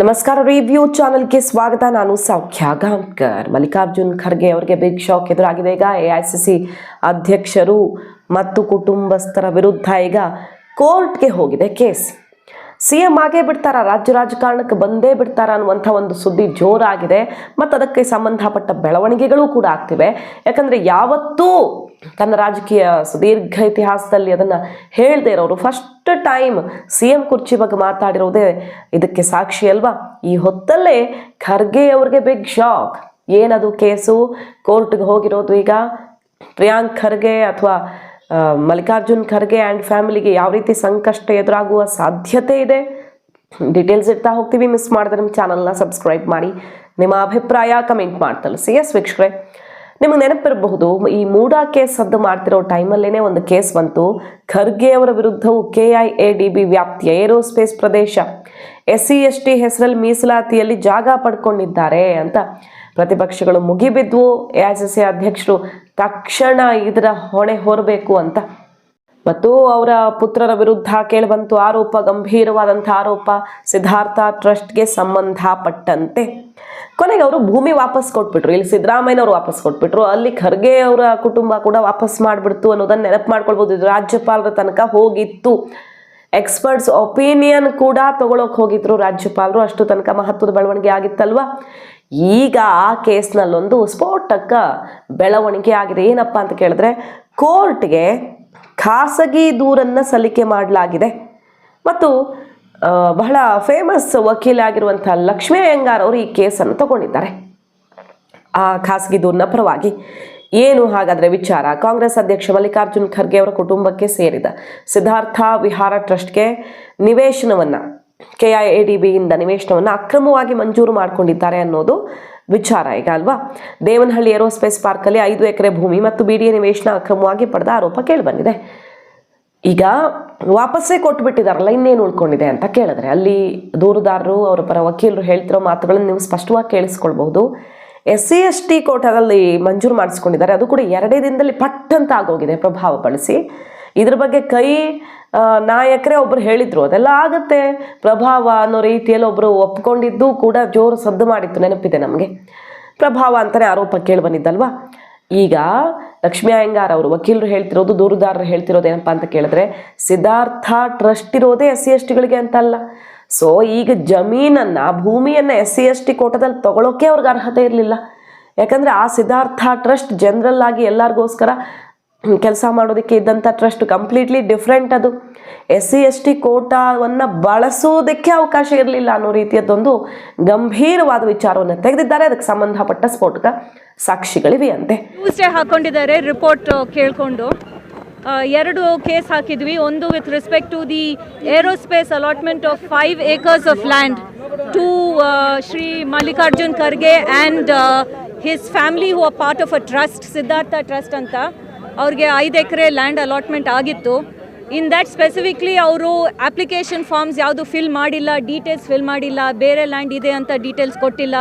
ನಮಸ್ಕಾರ ರಿವ್ಯೂ ಚಾನೆಲ್ಗೆ ಸ್ವಾಗತ. ನಾನು ಸೌಖ್ಯ ಗಾಂವ್ಕರ್ ಮಲ್ಲಿಕಾರ್ಜುನ್ ಖರ್ಗೆ ಅವರಿಗೆ ಬಿಗ್ ಶಾಕ್ ಎದುರಾಗಿದೆ. ಈಗ ಎಐಸಿಸಿ ಅಧ್ಯಕ್ಷರು ಮತ್ತು ಕುಟುಂಬಸ್ಥರ ವಿರುದ್ಧ ಈಗ ಕೋರ್ಟ್ಗೆ ಹೋಗಿದೆ ಕೇಸ್. ಸಿಎಂ ಆಗೇ ಬಿಡ್ತಾರ? ರಾಜ್ಯ ರಾಜಕಾರಣಕ್ಕೆ ಬಂದೇ ಬಿಡ್ತಾರ ಅನ್ನುವಂಥ ಒಂದು ಸುದ್ದಿ ಜೋರಾಗಿದೆ. ಮತ್ತು ಅದಕ್ಕೆ ಸಂಬಂಧಪಟ್ಟ ಬೆಳವಣಿಗೆಗಳು ಕೂಡ ಆಗ್ತಿವೆ. ಯಾಕಂದರೆ ಯಾವತ್ತೂ ತನ್ನ ರಾಜಕೀಯ ಸುದೀರ್ಘ ಇತಿಹಾಸದಲ್ಲಿ ಅದನ್ನು ಹೇಳದೇ ಇರೋರು. ಫಸ್ಟ್ ಟೈಮ್ ಸಿ ಎಂ ಕುರ್ಚಿ ಬಗ್ಗೆ ಮಾತಾಡಿರೋದೇ ಇದಕ್ಕೆ ಸಾಕ್ಷಿ ಅಲ್ವಾ? ಈ ಹೊತ್ತಲ್ಲೇ ಖರ್ಗೆ ಅವ್ರಿಗೆ ಬಿಗ್ ಶಾಕ್ ಏನದು ಕೇಸು? ಕೋರ್ಟ್ಗೆ ಹೋಗಿರೋದು ಈಗ ಪ್ರಿಯಾಂಕ್ ಖರ್ಗೆ ಅಥವಾ ಮಲ್ಲಿಕಾರ್ಜುನ್ ಖರ್ಗೆ ಆ್ಯಂಡ್ ಫ್ಯಾಮಿಲಿಗೆ ಯಾವ ರೀತಿ ಸಂಕಷ್ಟ ಎದುರಾಗುವ ಸಾಧ್ಯತೆ ಇದೆ? ಡೀಟೇಲ್ಸ್ ಇಡ್ತಾ ಹೋಗ್ತೀವಿ. ಮಿಸ್ ಮಾಡಿದ್ರೆ ನಮ್ಮ ಚಾನಲ್ನ ಸಬ್ಸ್ಕ್ರೈಬ್ ಮಾಡಿ. ನಿಮ್ಮ ಅಭಿಪ್ರಾಯ ಕಮೆಂಟ್ ಮಾಡ್ತಲ್ಲ. ಸಿ ಎಸ್ ವೀಕ್ಷಕರೇ ನಿಮಗೆ ನೆನಪಿರಬಹುದು, ಈ ಮೂಡಾ ಕೇಸ್ ಸದ್ದು ಮಾಡ್ತಿರೋ ಟೈಮಲ್ಲೇ ಒಂದು ಕೇಸ್ ಬಂತು. ಖರ್ಗೆ ಅವರ ವಿರುದ್ಧವು K I A D B ವ್ಯಾಪ್ತಿಯ ಏರೋಸ್ಪೇಸ್ ಪ್ರದೇಶ. ಎಸ್ ಸಿ ಎಸ್ ಟಿ ಹೆಸರಲ್ಲಿ ಮೀಸಲಾತಿಯಲ್ಲಿ ಜಾಗ ಪಡ್ಕೊಂಡಿದ್ದಾರೆ ಅಂತ ಪ್ರತಿಪಕ್ಷಗಳು ಮುಗಿಬಿದ್ವು. ಎ ಐ ಸಿ ಸಿ ಅಧ್ಯಕ್ಷರು ತಕ್ಷಣ ಇದರ ಹೊಣೆ ಹೊರಬೇಕು ಅಂತ ಮತ್ತು ಅವರ ಪುತ್ರರ ವಿರುದ್ಧ ಕೇಳಿಬಂತು ಆರೋಪ ಗಂಭೀರವಾದಂಥ ಆರೋಪ, ಸಿದ್ಧಾರ್ಥ ಟ್ರಸ್ಟ್ಗೆ ಸಂಬಂಧಪಟ್ಟಂತೆ. ಕೊನೆಗೆ ಅವರು ಭೂಮಿ ವಾಪಸ್ ಕೊಟ್ಬಿಟ್ರು. ಇಲ್ಲಿ ಸಿದ್ದರಾಮಯ್ಯನವರು ವಾಪಸ್ ಕೊಟ್ಬಿಟ್ರು. ಅಲ್ಲಿ ಖರ್ಗೆ ಅವರ ಕುಟುಂಬ ಕೂಡ ವಾಪಸ್ ಮಾಡಿಬಿಡ್ತು ಅನ್ನೋದನ್ನ ನೆನಪು ಮಾಡ್ಕೊಳ್ಬೋದು. ಇದು ರಾಜ್ಯಪಾಲರ ತನಕ ಹೋಗಿತ್ತು. ಎಕ್ಸ್ಪರ್ಟ್ಸ್ ಒಪಿನಿಯನ್ ಕೂಡ ತಗೊಳಕ್ ಹೋಗಿದ್ರು ರಾಜ್ಯಪಾಲರು. ಅಷ್ಟು ತನಕ ಮಹತ್ವದ ಬೆಳವಣಿಗೆ ಆಗಿತ್ತಲ್ವಾ? ಈಗ ಆ ಕೇಸ್ನಲ್ಲೊಂದು ಸ್ಫೋಟಕ ಬೆಳವಣಿಗೆ ಆಗಿದೆ. ಏನಪ್ಪ ಅಂತ ಕೇಳಿದ್ರೆ, ಕೋರ್ಟ್ಗೆ ಖಾಸಗಿ ದೂರನ್ನು ಸಲ್ಲಿಕೆ ಮಾಡಲಾಗಿದೆ. ಮತ್ತು ಬಹಳ ಫೇಮಸ್ ವಕೀಲ ಆಗಿರುವಂಥ ಲಕ್ಷ್ಮೀ ಅಯ್ಯಂಗಾರ್ ಅವರು ಈ ಕೇಸನ್ನು ತಗೊಂಡಿದ್ದಾರೆ. ಆ ಖಾಸಗಿ ದೂರಿನ ಪರವಾಗಿ ಏನು ಹಾಗಾದರೆ ವಿಚಾರ? ಕಾಂಗ್ರೆಸ್ ಅಧ್ಯಕ್ಷ ಮಲ್ಲಿಕಾರ್ಜುನ್ ಖರ್ಗೆ ಅವರ ಕುಟುಂಬಕ್ಕೆ ಸೇರಿದ ಸಿದ್ಧಾರ್ಥ ವಿಹಾರ ಟ್ರಸ್ಟ್ಗೆ ನಿವೇಶನವನ್ನ ಕೆ ಐ ಎ ಡಿ ಬಿಯಿಂದ ನಿವೇಶನವನ್ನು ಅಕ್ರಮವಾಗಿ ಮಂಜೂರು ಮಾಡಿಕೊಂಡಿದ್ದಾರೆ ಅನ್ನೋದು ವಿಚಾರ ಈಗ ಅಲ್ವಾ? ದೇವನಹಳ್ಳಿ ಏರೋಸ್ಪೇಸ್ ಪಾರ್ಕಲ್ಲಿ ಐದು ಎಕರೆ ಭೂಮಿ ಮತ್ತು ಬಿಡಿಎ ನಿವೇಶನ ಅಕ್ರಮವಾಗಿ ಪಡೆದ ಆರೋಪ ಕೇಳಿಬಂದಿದೆ. ಈಗ ವಾಪಸ್ಸೇ ಕೊಟ್ಟು ಬಿಟ್ಟಿದಾರಲ್ಲ ಇನ್ನೇನು ಉಳ್ಕೊಂಡಿದೆ ಅಂತ ಕೇಳಿದ್ರೆ, ಅಲ್ಲಿ ದೂರುದಾರರು, ಅವರ ಪರ ವಕೀಲರು ಹೇಳ್ತಿರೋ ಮಾತುಗಳನ್ನು ನೀವು ಸ್ಪಷ್ಟವಾಗಿ ಕೇಳಿಸ್ಕೊಳ್ಬಹುದು. ಎಸ್ ಸಿ ಎಸ್ ಟಿ ಕೋಟಾದಲ್ಲಿ ಮಂಜೂರು ಮಾಡಿಸ್ಕೊಂಡಿದ್ದಾರೆ, ಅದು ಕೂಡ ಎರಡೇ ದಿನದಲ್ಲಿ ಪಟ್ ಅಂತ ಆಗೋಗಿದೆ ಪ್ರಭಾವ ಬಳಸಿ ಇದ್ರ ಬಗ್ಗೆ ಕೈ ನಾಯಕರೇ ಒಬ್ರು ಹೇಳಿದ್ರು. ಅದೆಲ್ಲ ಆಗುತ್ತೆ. ಪ್ರಭಾವ ಅನ್ನೋ ರೀತಿಯಲ್ಲಿ ಒಬ್ರು ಒಪ್ಕೊಂಡಿದ್ದು ಕೂಡ ಜೋರು ಸದ್ದು ಮಾಡಿತ್ತು. ನೆನಪಿದೆ ನಮಗೆ. ಪ್ರಭಾವ ಅಂತಾನೆ ಆರೋಪ ಕೇಳಿ ಬಂದಿದ್ದಲ್ವಾ? ಈಗ ಲಕ್ಷ್ಮೀ ಅಯ್ಯಂಗಾರ್ ಅವರು ವಕೀಲರು ಹೇಳ್ತಿರೋದು, ದೂರುದಾರರು ಹೇಳ್ತಿರೋದು ಏನಪ್ಪ ಅಂತ ಕೇಳಿದ್ರೆ, ಸಿದ್ಧಾರ್ಥ ಟ್ರಸ್ಟ್ ಇರೋದೇ ಎಸ್ ಸಿ ಎಸ್ ಟಿಗಳಿಗೆ ಅಂತಲ್ಲ. ಸೊ, ಈಗ ಜಮೀನನ್ನ, ಭೂಮಿಯನ್ನು ಎಸ್ ಸಿ ಎಸ್ ಟಿ ಕೋಟದಲ್ಲಿ ತಗೊಳ್ಳೋಕೆ ಅವ್ರಿಗೆ ಅರ್ಹತೆ ಇರಲಿಲ್ಲ. ಯಾಕಂದ್ರೆ ಆ ಸಿದ್ಧಾರ್ಥ ಟ್ರಸ್ಟ್ ಜನರಲ್ ಆಗಿ ಎಲ್ಲರಿಗೋಸ್ಕರ ಕೆಲಸ ಮಾಡೋದಕ್ಕೆ ಇದ್ದಂಥ ಟ್ರಸ್ಟ್ ಕಂಪ್ಲೀಟ್ಲಿ ಡಿಫ್ರೆಂಟ್ ಅದು. ಎಸ್ ಸಿ ಎಸ್ ಟಿ ಕೋಟಾವನ್ನು ಬಳಸೋದಕ್ಕೆ ಅವಕಾಶ ಇರಲಿಲ್ಲ ಅನ್ನೋ ರೀತಿಯದ್ದೊಂದು ಗಂಭೀರವಾದ ವಿಚಾರವನ್ನು ತೆಗೆದಿದ್ದಾರೆ. ಅದಕ್ಕೆ ಸಂಬಂಧಪಟ್ಟ ಸ್ಫೋಟಕ ಸಾಕ್ಷಿಗಳಿವೆ ಅಂತೆ ಹಾಕೊಂಡಿದ್ದಾರೆ ರಿಪೋರ್ಟ್ ಕೇಳಿಕೊಂಡು. ಎರಡು ಕೇಸ್ ಹಾಕಿದ್ವಿ. ಒಂದು with respect to the aerospace allotment of five acres of land to Shri Mallikarjun Kharge and his family who a part of a trust Siddhartha trust ಅಂತ. ಅವ್ರಿಗೆ ಐದು ಎಕರೆ ಲ್ಯಾಂಡ್ ಅಲಾಟ್ಮೆಂಟ್ ಆಗಿತ್ತು. ಇನ್ ದ್ಯಾಟ್ ಸ್ಪೆಸಿಫಿಕ್ಲಿ ಅವರು application forms ಯಾವುದು fill ಮಾಡಿಲ್ಲ details fill ಮಾಡಿಲ್ಲ, ಬೇರೆ ಲ್ಯಾಂಡ್ ಇದೆ ಅಂತ ಡೀಟೇಲ್ಸ್ ಕೊಟ್ಟಿಲ್ಲ.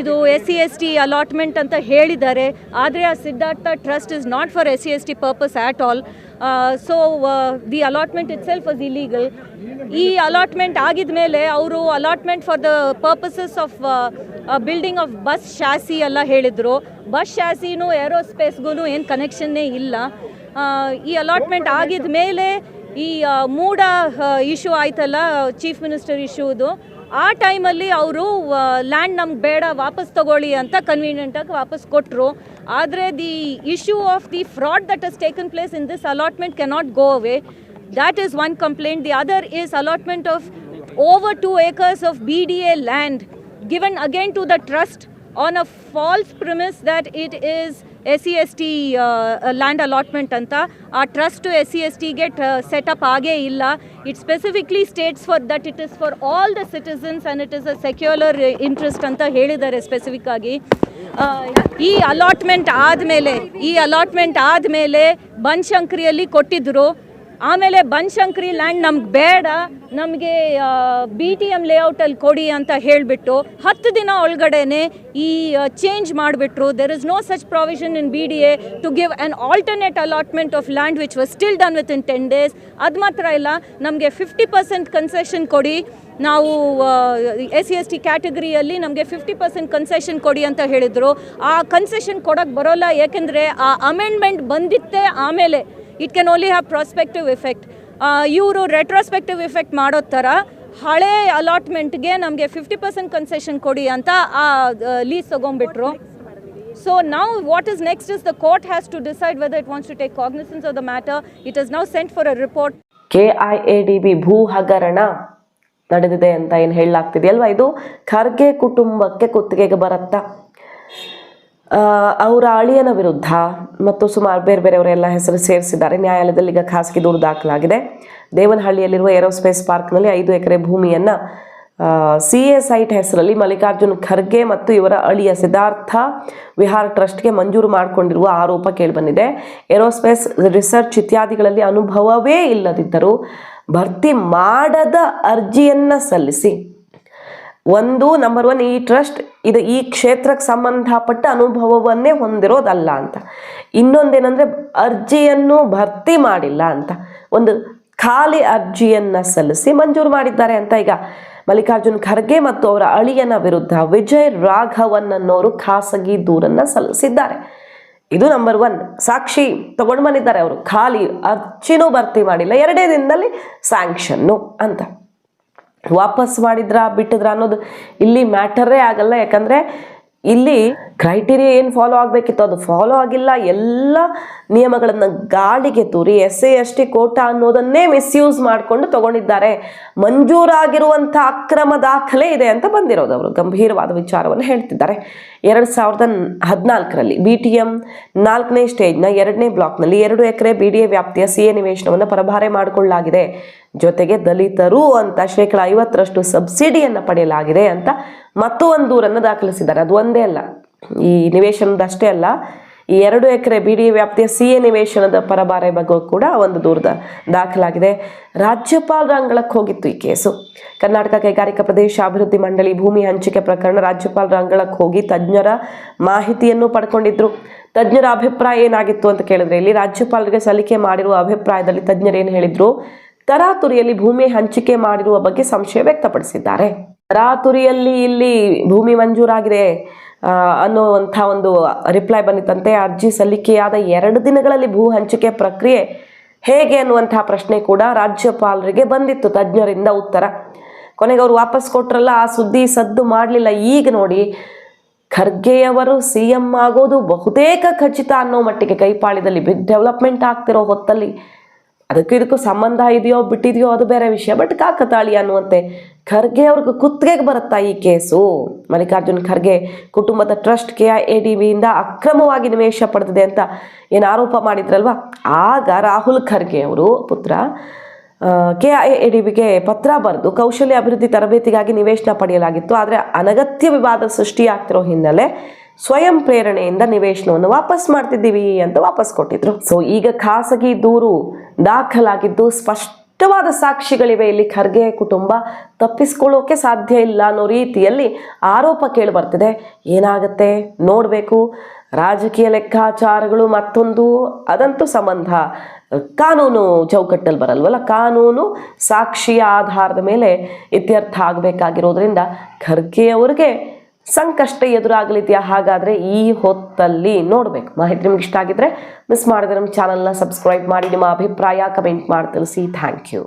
ಇದು S C S T allotment ಅಂತ ಹೇಳಿದ್ದಾರೆ. ಆದರೆ ಆ Siddhartha trust is not for S C S T purpose at all so the allotment itself was illegal ಈ ಅಲಾಟ್ಮೆಂಟ್ ಆಗಿದ ಮೇಲೆ ಅವರು allotment for the purposes of building of bus chassis ಎಲ್ಲ ಹೇಳಿದರು. ಬಸ್ ಶಾಸಿನೂ ಏರೋಸ್ಪೇಸ್ಗೂ ಏನು ಕನೆಕ್ಷನ್ನೇ ಇಲ್ಲ. ಈ ಅಲಾಟ್ಮೆಂಟ್ ಆಗಿದ ಮೇಲೆ ಈ ಮೂಡ ಇಶ್ಯೂ ಆಯ್ತಲ್ಲ ಚೀಫ್ ಮಿನಿಸ್ಟರ್ ಇಶ್ಯೂದು ಆ ಟೈಮಲ್ಲಿ ಅವರು ಲ್ಯಾಂಡ್ ನಮ್ಗೆ ಬೇಡ, ವಾಪಸ್ ತಗೊಳ್ಳಿ ಅಂತ ಕನ್ವೀನಿಯಂಟಾಗಿ ವಾಪಸ್ ಕೊಟ್ಟರು ಆದರೆ the issue of the fraud that has taken place in this allotment cannot go away that is one complaint the other is allotment of over two acres of B D A land given again to the trust on a false premise that it is S C S T land allotment ಅಂತ. ಆ trust S C S ಟಿಗೆ setup ಆಗೇ ಇಲ್ಲ. It specifically states for that it is for all the citizens and it is a secular interest ಅಂತ ಹೇಳಿದ್ದಾರೆ specific ಆಗಿ. ಈ allotment ಆದಮೇಲೆ, ಈ ಅಲಾಟ್ಮೆಂಟ್ ಆದಮೇಲೆ ಬನ್ಶಂಕರಿಯಲ್ಲಿ ಕೊಟ್ಟಿದ್ದರು ಆಮೇಲೆ ಬನಶಂಕರಿ ಲ್ಯಾಂಡ್ ನಮ್ಗೆ ಬೇಡ, ನಮಗೆ ಬಿ ಟಿ ಎಂ ಲೇಔಟಲ್ಲಿ ಕೊಡಿ ಅಂತ ಹೇಳಿಬಿಟ್ಟು ಹತ್ತು ದಿನ ಒಳಗಡೆನೆ ಈ ಚೇಂಜ್ ಮಾಡಿಬಿಟ್ರು. There is no such provision in B D A to give an alternate allotment of land which was still done within ten days ಅದು ಮಾತ್ರ ಇಲ್ಲ, ನಮಗೆ ಫಿಫ್ಟಿ ಪರ್ಸೆಂಟ್ ಕನ್ಸೆಷನ್ ಕೊಡಿ. ನಾವು ಎಸ್ ಸಿ ಎಸ್ ಟಿ ಕ್ಯಾಟಗರಿಯಲ್ಲಿ ನಮಗೆ fifty percent concession ಕೊಡಿ ಅಂತ ಹೇಳಿದರು. ಆ ಕನ್ಸೆಷನ್ ಕೊಡೋಕ್ಕೆ ಬರೋಲ್ಲ ಏಕೆಂದರೆ ಆ ಅಮೆಂಡ್ಮೆಂಟ್ ಬಂದಿತ್ತೇ ಆಮೇಲೆ. It can only have prospective effect ಇವರು ರೆಟ್ರೋಸ್ಪೆಕ್ಟಿವ್ ಇಫೆಕ್ಟ್ ಮಾಡೋ ಥರ ಹಳೆ ಅಲಾಟ್ಮೆಂಟ್ಗೆ ನಮಗೆ ಫಿಫ್ಟಿ ಪರ್ಸೆಂಟ್ ಕನ್ಸೆಷನ್ ಕೊಡಿ ಅಂತ ಆ ಲೀಸ್ ತೊಗೊಂಡ್ಬಿಟ್ರು. ಸೊ ನಾವು what is next is the court has to decide whether it wants to take cognizance of the matter it is now sent for a report K I A D B ಭೂ ಹಗರಣ ನಡೆದಿದೆ ಅಂತ ಏನು ಹೇಳಲಾಗ್ತಿದೆ ಅಲ್ವಾ ಇದು? ಖರ್ಗೆ ಕುಟುಂಬಕ್ಕೆ ಕುತ್ತಿಗೆಗೆ ಬರತ್ತಾ? ಅವರ ಅಳಿಯನ ವಿರುದ್ಧ ಮತ್ತು ಸುಮಾರು ಬೇರೆ ಬೇರೆಯವರೆಲ್ಲ ಹೆಸರು ಸೇರಿಸಿದ್ದಾರೆ. ನ್ಯಾಯಾಲಯದಲ್ಲಿ ಈಗ ಖಾಸಗಿ ದೂರು ದಾಖಲಾಗಿದೆ. ದೇವನಹಳ್ಳಿಯಲ್ಲಿರುವ ಏರೋಸ್ಪೇಸ್ ಪಾರ್ಕ್ನಲ್ಲಿ ಐದು ಎಕರೆ ಭೂಮಿಯನ್ನು ಸಿ ಎ ಸೈಟ್ ಹೆಸರಲ್ಲಿ ಮಲ್ಲಿಕಾರ್ಜುನ್ ಖರ್ಗೆ ಮತ್ತು ಇವರ ಅಳಿಯ ಸಿದ್ಧಾರ್ಥ ವಿಹಾರ್ ಟ್ರಸ್ಟ್ಗೆ ಮಂಜೂರು ಮಾಡಿಕೊಂಡಿರುವ ಆರೋಪ ಕೇಳಿಬಂದಿದೆ. ಏರೋಸ್ಪೇಸ್ ರಿಸರ್ಚ್ ಇತ್ಯಾದಿಗಳಲ್ಲಿ ಅನುಭವವೇ ಇಲ್ಲದಿದ್ದರೂ ಭರ್ತಿ ಮಾಡದ ಅರ್ಜಿಯನ್ನು ಸಲ್ಲಿಸಿ ಒಂದು ನಂಬರ್ ಒನ್ ಈ ಟ್ರಸ್ಟ್ ಇದು ಈ ಕ್ಷೇತ್ರಕ್ಕೆ ಸಂಬಂಧಪಟ್ಟ ಅನುಭವವನ್ನೇ ಹೊಂದಿರೋದಲ್ಲ ಅಂತ. ಇನ್ನೊಂದೇನೆಂದರೆ, ಅರ್ಜಿಯನ್ನು ಭರ್ತಿ ಮಾಡಿಲ್ಲ ಅಂತ. ಒಂದು ಖಾಲಿ ಅರ್ಜಿಯನ್ನು ಸಲ್ಲಿಸಿ ಮಂಜೂರು ಮಾಡಿದ್ದಾರೆ ಅಂತ. ಈಗ ಮಲ್ಲಿಕಾರ್ಜುನ್ ಖರ್ಗೆ ಮತ್ತು ಅವರ ಅಳಿಯನ ವಿರುದ್ಧ ವಿಜಯ್ ರಾಘವನ್ ಅನ್ನೋರು ಖಾಸಗಿ ದೂರನ್ನು ಸಲ್ಲಿಸಿದ್ದಾರೆ. ಇದು ನಂಬರ್ ಒನ್ ಸಾಕ್ಷಿ ತಗೊಂಡು ಬಂದಿದ್ದಾರೆ ಅವರು. ಖಾಲಿ ಅರ್ಜಿನೂ ಭರ್ತಿ ಮಾಡಿಲ್ಲ. ಎರಡೇ ದಿನದಲ್ಲಿ ಸ್ಯಾಂಕ್ಷನ್ನು ಅಂತ. ವಾಪಸ್ ಮಾಡಿದ್ರ, ಬಿಟ್ಟಿದ್ರ ಅನ್ನೋದು ಇಲ್ಲಿ ಮ್ಯಾಟರೇ ಆಗಲ್ಲ. ಯಾಕಂದರೆ ಇಲ್ಲಿ ಕ್ರೈಟೀರಿಯಾ ಏನು ಫಾಲೋ ಆಗಬೇಕಿತ್ತು? ಅದು ಫಾಲೋ ಆಗಿಲ್ಲ. ಎಲ್ಲ ನಿಯಮಗಳನ್ನು ಗಾಳಿಗೆ ತೂರಿ S A S T quota ಅನ್ನೋದನ್ನೇ misuse ಮಾಡಿಕೊಂಡು ತಗೊಂಡಿದ್ದಾರೆ. ಮಂಜೂರಾಗಿರುವಂಥ ಅಕ್ರಮ ದಾಖಲೆ ಇದೆ ಅಂತ ಬಂದಿರೋದು ಅವರು. ಗಂಭೀರವಾದ ವಿಚಾರವನ್ನು ಹೇಳ್ತಿದ್ದಾರೆ. ಎರಡು ಸಾವಿರದ ಹದಿನಾಲ್ಕರಲ್ಲಿ ಬಿ ಟಿ ಎಂ ನಾಲ್ಕನೇ ಸ್ಟೇಜ್ನ ಎರಡನೇ ಬ್ಲಾಕ್ನಲ್ಲಿ ಎರಡು ಎಕರೆ ಬಿ ಡಿ ಎ ವ್ಯಾಪ್ತಿಯ ಸಿ ಎ ನಿವೇಶನವನ್ನು ಪರಭಾರೆ ಮಾಡಿಕೊಳ್ಳಲಾಗಿದೆ. ಜೊತೆಗೆ ದಲಿತರು ಅಂತ ಶೇಕಡ ಐವತ್ತರಷ್ಟು ಸಬ್ಸಿಡಿಯನ್ನು ಪಡೆಯಲಾಗಿದೆ ಅಂತ ಮತ್ತೂ ಒಂದು ದೂರನ್ನು ದಾಖಲಿಸಿದ್ದಾರೆ. ಅದು ಒಂದೇ ಅಲ್ಲ. ಈ ನಿವೇಶನದಷ್ಟೇ ಅಲ್ಲ, ಈ ಎರಡು ಎಕರೆ ಬಿ ಡಿ ವ್ಯಾಪ್ತಿಯ ಸಿ ಎ ನಿವೇಶನದ ಪರಭಾರೆ ಬಗ್ಗೆ ಕೂಡ ಒಂದು ದೂರದ ದಾಖಲಾಗಿದೆ. ರಾಜ್ಯಪಾಲರ ಅಂಗಳಕ್ಕೆ ಹೋಗಿತ್ತು ಈ ಕೇಸು. ಕರ್ನಾಟಕ ಕೈಗಾರಿಕಾ ಪ್ರದೇಶ ಅಭಿವೃದ್ಧಿ ಮಂಡಳಿ ಭೂಮಿ ಹಂಚಿಕೆ ಪ್ರಕರಣ ರಾಜ್ಯಪಾಲರ ಅಂಗಳಕ್ಕೆ ಹೋಗಿ ತಜ್ಞರ ಮಾಹಿತಿಯನ್ನು ಪಡ್ಕೊಂಡಿದ್ರು. ತಜ್ಞರ ಅಭಿಪ್ರಾಯ ಏನಾಗಿತ್ತು ಅಂತ ಕೇಳಿದ್ರೆ, ಇಲ್ಲಿ ರಾಜ್ಯಪಾಲರಿಗೆ ಸಲ್ಲಿಕೆ ಮಾಡಿರುವ ಅಭಿಪ್ರಾಯದಲ್ಲಿ ತಜ್ಞರು ಏನು ಹೇಳಿದ್ರು? ತರಾತುರಿಯಲ್ಲಿ ಭೂಮಿ ಹಂಚಿಕೆ ಮಾಡಿರುವ ಬಗ್ಗೆ ಸಂಶಯ ವ್ಯಕ್ತಪಡಿಸಿದ್ದಾರೆ. ತರಾತುರಿಯಲ್ಲಿ ಇಲ್ಲಿ ಭೂಮಿ ಮಂಜೂರಾಗಿದೆ ಅನ್ನುವಂಥ ಒಂದು ರಿಪ್ಲೈ ಬಂದಿತ್ತಂತೆ. ಅರ್ಜಿ ಸಲ್ಲಿಕೆಯಾದ ಎರಡು ದಿನಗಳಲ್ಲಿ ಭೂ ಹಂಚಿಕೆ ಪ್ರಕ್ರಿಯೆ ಹೇಗೆ ಅನ್ನುವಂತಹ ಪ್ರಶ್ನೆ ಕೂಡ ರಾಜ್ಯಪಾಲರಿಗೆ ಬಂದಿತ್ತು ತಜ್ಞರಿಂದ ಉತ್ತರ. ಕೊನೆಗೆ ಅವರು ವಾಪಸ್ ಕೊಟ್ರಲ್ಲ, ಆ ಸುದ್ದಿ ಸದ್ದು ಮಾಡಲಿಲ್ಲ. ಈಗ ನೋಡಿ, ಖರ್ಗೆಯವರು ಸಿ ಎಂ ಆಗೋದು ಬಹುತೇಕ ಖಚಿತ ಅನ್ನೋ ಮಟ್ಟಿಗೆ ಕೈಪಾಳಿದಲ್ಲಿ ಬಿಗ್ ಡೆವಲಪ್ಮೆಂಟ್ ಆಗ್ತಿರೋ ಹೊತ್ತಲ್ಲಿ ಅದಕ್ಕೂ ಇದಕ್ಕೂ ಸಂಬಂಧ ಇದೆಯೋ ಬಿಟ್ಟಿದೆಯೋ ಅದು ಬೇರೆ ವಿಷಯ. ಬಟ್ ಕಾಕತಾಳಿ ಅನ್ನುವಂತೆ ಖರ್ಗೆ ಅವ್ರಿಗೆ ಕುತ್ತಿಗೆಗೆ ಬರುತ್ತಾ ಈ ಕೇಸು? ಮಲ್ಲಿಕಾರ್ಜುನ್ ಖರ್ಗೆ ಕುಟುಂಬದ trust K I A D ಬಿಯಿಂದ ಅಕ್ರಮವಾಗಿ ನಿವೇಶ ಪಡೆದಿದೆ ಅಂತ ಏನು ಆರೋಪ ಮಾಡಿದ್ರಲ್ವಾ? ಆಗ ರಾಹುಲ್ ಖರ್ಗೆ ಅವರು ಪುತ್ರ ಕೆ ಎ ಡಿ ಬಿಗೆ ಪತ್ರ ಬರೆದು ಕೌಶಲ್ಯ ಅಭಿವೃದ್ಧಿ ತರಬೇತಿಗಾಗಿ ನಿವೇಶನ ಪಡೆಯಲಾಗಿತ್ತು. ಆದರೆ ಅನಗತ್ಯ ವಿವಾದ ಸೃಷ್ಟಿಯಾಗ್ತಿರೋ ಹಿನ್ನೆಲೆ ಸ್ವಯಂ ಪ್ರೇರಣೆಯಿಂದ ನಿವೇಶನವನ್ನು ವಾಪಸ್ ಮಾಡ್ತಿದ್ದೀವಿ ಅಂತ ವಾಪಸ್ ಕೊಟ್ಟಿದ್ರು. ಸೊ ಈಗ ಖಾಸಗಿ ದೂರು ದಾಖಲಾಗಿದ್ದು ಸ್ಪಷ್ಟವಾದ ಸಾಕ್ಷಿಗಳಿವೆ. ಇಲ್ಲಿ ಖರ್ಗೆ ಕುಟುಂಬ ತಪ್ಪಿಸ್ಕೊಳ್ಳೋಕೆ ಸಾಧ್ಯ ಇಲ್ಲ ಅನ್ನೋ ರೀತಿಯಲ್ಲಿ ಆರೋಪ ಕೇಳಿ ಬರ್ತಿದೆ. ಏನಾಗುತ್ತೆ? ನೋಡಬೇಕು. ರಾಜಕೀಯ ಲೆಕ್ಕಾಚಾರಗಳು ಮತ್ತೊಂದು, ಅದಂತೂ ಸಂಬಂಧ. ಕಾನೂನು ಚೌಕಟ್ಟಲ್ಲಿ ಬರಲ್ವಲ್ಲ? ಕಾನೂನು ಸಾಕ್ಷಿಯ ಆಧಾರದ ಮೇಲೆ ಇತ್ಯರ್ಥ ಆಗಬೇಕಾಗಿರೋದ್ರಿಂದ ಖರ್ಗೆ ಅವ್ರಿಗೆ ಸಂಕಷ್ಟ ಎದುರಾಗಲಿದೆಯಾ? ಹಾಗಾದರೆ ಈ ಹೊತ್ತಲ್ಲಿ ನೋಡಬೇಕು. ಮಾಹಿತಿ ನಿಮ್ಗೆ ಇಷ್ಟ ಆಗಿದ್ರೆ ಮಿಸ್ ಮಾಡಿದ್ರೆ ನಮ್ಮ ಚಾನಲ್ನ ಸಬ್ಸ್ಕ್ರೈಬ್ ಮಾಡಿ, ನಿಮ್ಮ ಅಭಿಪ್ರಾಯ ಕಮೆಂಟ್ ಮಾಡಿ ತಿಳಿಸಿ. Thank you